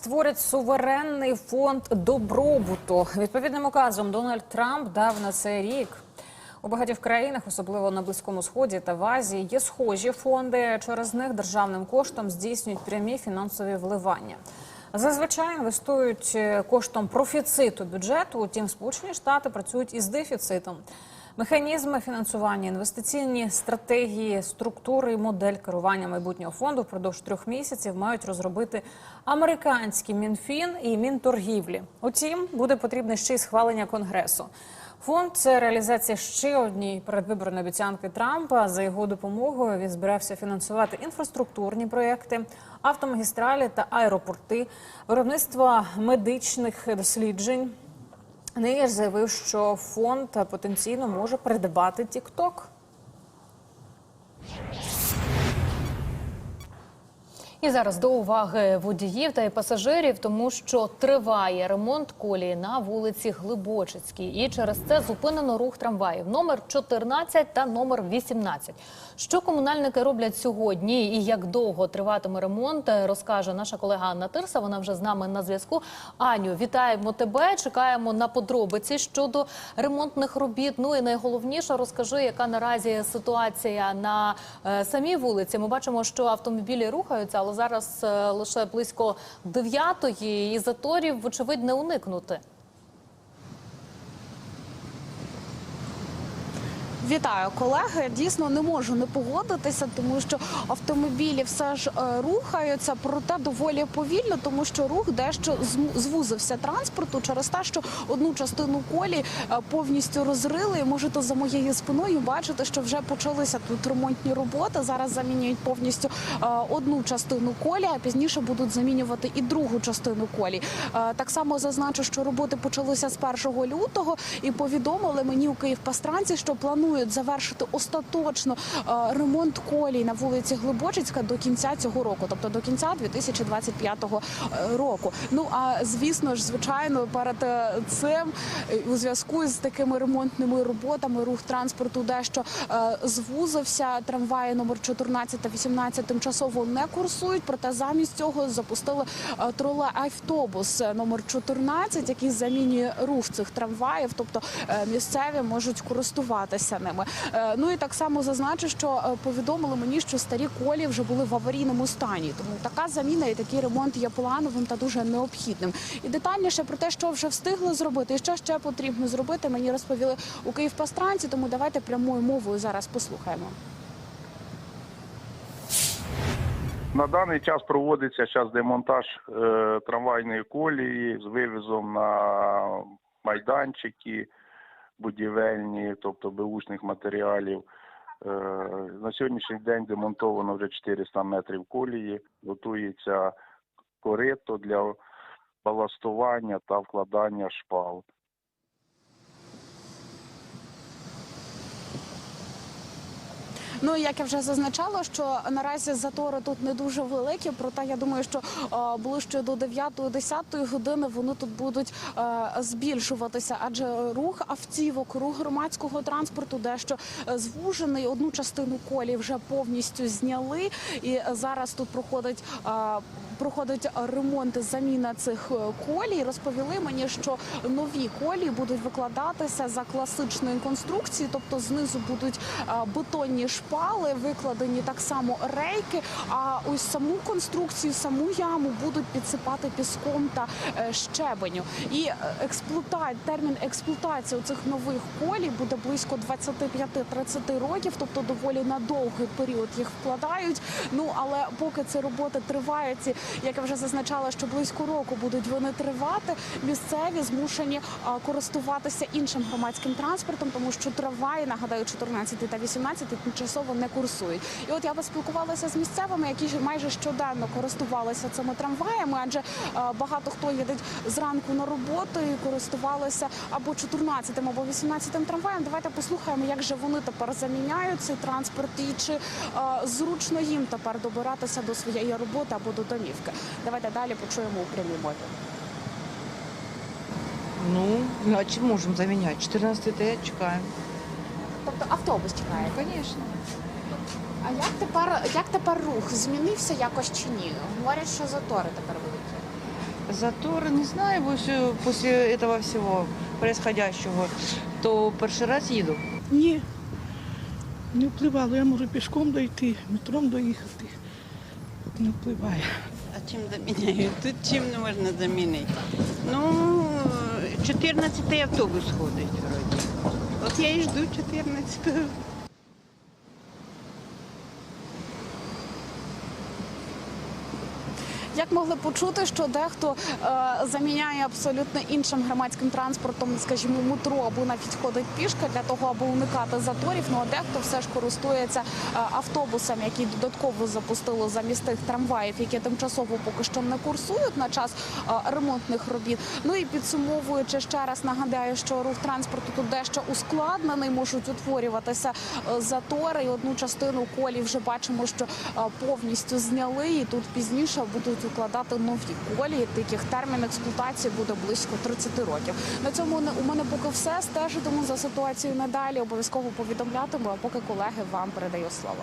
створять суверенний фонд добробуту. Відповідним указом Дональд Трамп дав на це рік. У багатьох країнах, особливо на близькому сході та в Азії, є схожі фонди. Через них державним коштом здійснюють прямі фінансові вливання. Зазвичай інвестують е, коштом профіциту бюджету. Утім, Сполучені Штати працюють із дефіцитом. Механізми фінансування, інвестиційні стратегії, структури і модель керування майбутнього фонду впродовж трьох місяців мають розробити американський мінфін і мінторгівлі. Утім, буде потрібне ще й схвалення конгресу. Фонд це реалізація ще однієї передвиборної обіцянки Трампа. За його допомогою він збирався фінансувати інфраструктурні проєкти, автомагістралі та аеропорти, виробництво медичних досліджень. Нині ж заявив, що фонд потенційно може придбати TikTok. І зараз до уваги водіїв та пасажирів, тому що триває ремонт колії на вулиці Глибочицькій, і через це зупинено рух трамваїв номер 14 та номер 18. Що комунальники роблять сьогодні і як довго триватиме ремонт, розкаже наша колега Анна Тирса. Вона вже з нами на зв'язку. Аню, вітаємо тебе. Чекаємо на подробиці щодо ремонтних робіт. Ну і найголовніше розкажи, яка наразі ситуація на е, самій вулиці. Ми бачимо, що автомобілі рухаються, але зараз е, лише близько дев'ятої і заторів, вочевидь, не уникнути. Вітаю, колеги. Дійсно не можу не погодитися, тому що автомобілі все ж е, рухаються, проте доволі повільно, тому що рух дещо звузився транспорту через те, що одну частину колі е, повністю розрили. І можете за моєю спиною бачити, що вже почалися тут ремонтні роботи. Зараз замінюють повністю е, одну частину колі, а пізніше будуть замінювати і другу частину колі. Так само зазначу, що роботи почалися з 1 лютого, і повідомили мені у Київпастранці, що планують завершити остаточно е, ремонт колій на вулиці Глибочицька до кінця цього року, тобто до кінця 2025 е, року. Ну а звісно ж, звичайно, перед е, цим у зв'язку з такими ремонтними роботами рух транспорту дещо звузився. Трамваї номер 14 та 18 тимчасово не курсують. Проте замість цього запустили е, тролей-автобус е, номер 14, який замінює рух цих трамваїв, тобто місцеві можуть користуватися ними. Е, Ну і так само зазначу, що е, повідомили мені, що старі колі вже були в аварійному стані. Тому така заміна і такий ремонт є плановим та дуже необхідним. І детальніше про те, що вже встигли зробити, і що ще потрібно зробити, мені розповіли у Київпастранці. Тому давайте прямою мовою зараз послухаємо. На даний час проводиться зараз демонтаж е, трамвайної колії з вивізом на майданчики будівельні, тобто беушних матеріалів. Е, на сьогоднішній день демонтовано вже 400 метрів колії, готується корито для баластування та вкладання шпал. Ну як я вже зазначала, що наразі затори тут не дуже великі. Проте я думаю, що е, ближче до 9-10 години вони тут будуть е, збільшуватися, адже рух автівок, рух громадського транспорту дещо е, звужений. Одну частину колі вже повністю зняли, і зараз тут проходить. Проходить ремонт, заміна цих е, колій. Розповіли мені, що нові колії будуть викладатися за класичної конструкції, тобто знизу будуть е, бетонні шпали, викладені так само рейки. А ось саму конструкцію, саму яму будуть підсипати піском та е, щебеню. І експлуата... термін експлуатації цих нових колій буде близько 25-30 років, тобто доволі на довгий період їх вкладають. Ну але поки ці роботи тривають, ці, як я вже зазначала, що близько року будуть вони тривати. Місцеві змушені користуватися іншим громадським транспортом, тому що трамваї, нагадаю, 14 та 18 тимчасово не курсують. І от я поспілкувалася з місцевими, які майже щоденно користувалися цими трамваями, адже багато хто їде зранку на роботу і користувалися або 14 або 18 трамваєм. Давайте послухаємо, як же вони тепер заміняють цей транспорт і чи зручно їм тепер добиратися до своєї роботи або до домівки. Давайте далі почуємо у прямій мові. Ну, ну, а чем можем заменять? 14 Т чекаем. Тобто автобус чекає. Конечно. А як тепер як тепер рух змінився якось чи ні? Говорять, що затори тепер великі. Затор, не знаю, бо все, после этого всего происходящего, то перший раз їду. Ні, не впливало. Я можу пішком дойти, метром доїхати. Не впливає. Чим заміняють? Тут чим не можна замінити? Ну, 14-й автобус ходить вроді. От я і жду 14-го. Як могли почути, що дехто е, заміняє абсолютно іншим громадським транспортом, скажімо, метро або навіть ходить пішки для того, аби уникати заторів. Ну а дехто все ж користується е, автобусом, який додатково запустили замість тих трамваїв, які тимчасово поки що не курсують на час е, ремонтних робіт. Ну і підсумовуючи ще раз нагадаю, що рух транспорту тут дещо ускладнений, можуть утворюватися затори. І одну частину колій вже бачимо, що повністю зняли, і тут пізніше будуть укладати нові колії. Таких термін експлуатації буде близько 30 років. На цьому у мене поки все. Стежитиму за ситуацією надалі. Обов'язково повідомлятиму. А поки колеги вам передаю слово.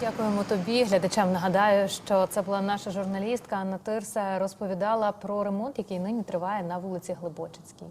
Дякуємо тобі. Глядачам нагадаю, що це була наша журналістка Анна Тирса. Розповідала про ремонт, який нині триває на вулиці Глибочицькій.